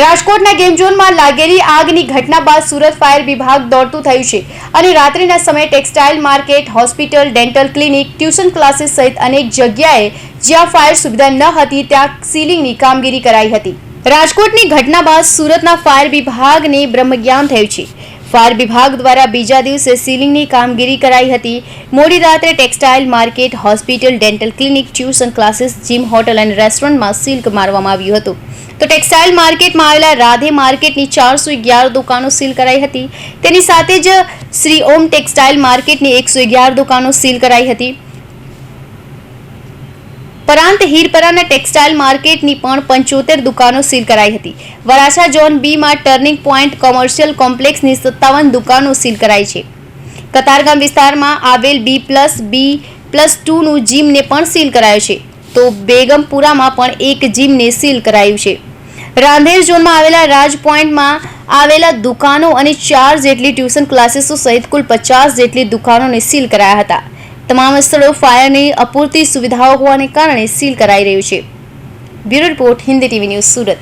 રાજકોટના ગેમ ઝોનમાં લાગેલી આગની ઘટના બાદ સુરત ફાયર વિભાગ દોડતું થયું છે અને રાત્રિના સમયે textile market, hospital, dental clinic, tuition classes સહિત અનેક જગ્યાએ જ્યાં ફાયર સુવિધા ન હતી, ત્યાં સીલિંગની કામગીરી કરાઈ હતી. રાજકોટની ઘટના બાદ સુરતના ફાયર વિભાગને બ્રહ્મજ્ઞાન થયું છે. ફાયર વિભાગ દ્વારા બીજા દિવસે સીલિંગની કામગીરી કરાઈ હતી. મોડી રાત્રે textile market, hospital, dental clinic, tuition classes, gym, hotel અને રેસ્ટોરન્ટમાં સિલ્ક મારવામાં આવ્યું હતું. તો ટેક્સટાઇલ માર્કેટમાં આવેલા રાધે માર્કેટની ચારસો અગિયાર દુકાનો સીલ કરાઈ હતી. તેની સાથે જ શ્રી ઓમ ટેક્સટાઇલ માર્કેટની એકસો અગિયાર દુકાનો સીલ કરાઈ હતી. પરાંત હીરપરાના ટેક્સટાઇલ માર્કેટની પણ પંચોતેર દુકાનો સીલ કરાઈ હતી. વરાછા ઝોન બીમાં ટર્નિંગ પોઈન્ટ કોમર્શિયલ કોમ્પ્લેક્સની સત્તાવન દુકાનો સીલ કરાઈ છે. કતારગામ વિસ્તારમાં આવેલ બી પ્લસ બી પ્લસ ટુનું જીમને પણ સીલ કરાયો છે. તો બેગમપુરામાં પણ એક જીમને સીલ કરાયું છે. રાંધેર ઝોનમાં આવેલા રાજ પોઈન્ટમાં આવેલા દુકાનો અને ચાર જેટલી ટ્યુશન ક્લાસીસો સહિત કુલ પચાસ જેટલી દુકાનોને સીલ કરાયા હતા. તમામ સ્થળો ફાયરની અપૂરતી સુવિધાઓ હોવાને કારણે સીલ કરાઈ રહ્યું છે. Bureau report Hindi TV news Surat.